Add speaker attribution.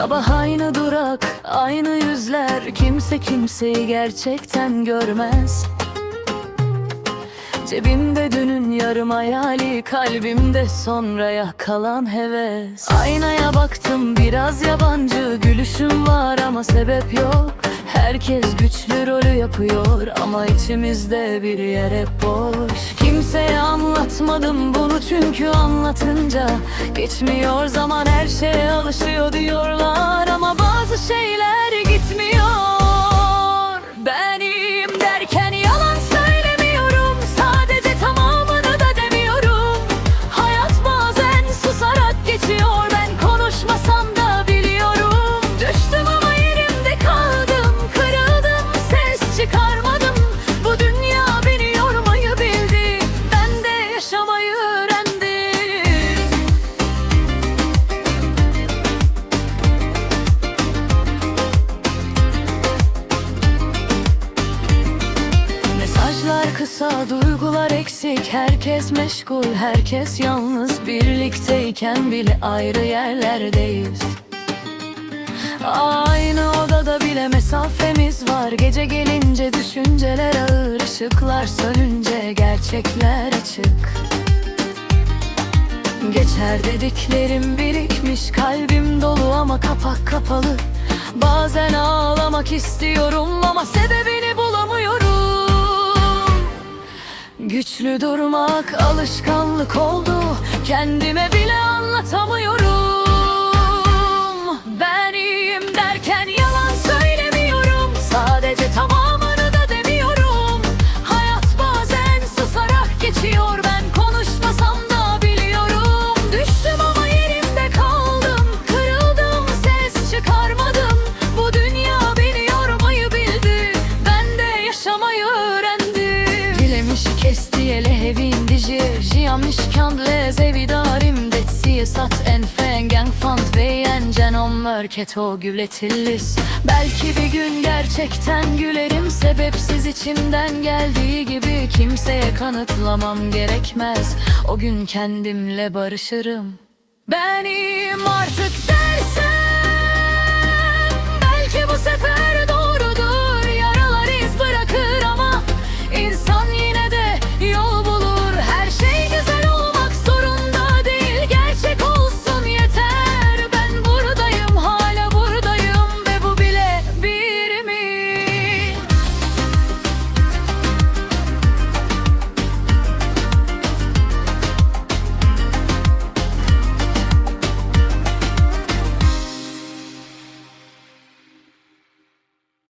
Speaker 1: Sabah aynı durak, aynı yüzler. Kimse kimseyi gerçekten görmez. Cebimde dünün yarım hayali Kalbimde sonraya kalan heves. Aynaya baktım biraz yabancı. Gülüşüm var ama sebep yok Herkes güçlü rolü yapıyor Ama içimizde bir yer boş. Kimseye anlatmadım bunu çünkü anlatınca Geçmiyor zaman. Her şeye alışıyor diyorlar Ama bazı şeyler Kısa, duygular eksik. Herkes meşgul, herkes yalnız. Birlikteyken bile ayrı yerlerdeyiz. Aynı odada bile mesafemiz var. Gece gelince düşünceler ağır ışıklar sönünce gerçekler açık. Geçer dediklerim birikmiş Kalbim dolu ama kapak kapalı. Bazen ağlamak istiyorum ama sebebini Güçlü durmak alışkanlık oldu. Kendime bile anlatamıyorum dije Jiammiş kandle zevidarim Detsiye sat en fengen fant ve yencen om mörket o gületillis Belki bir gün gerçekten gülerim Sebepsiz içimden geldiği gibi Kimseye kanıtlamam gerekmez. O gün kendimle barışırım. Ben iyiyim artık dersem Belki bu sefer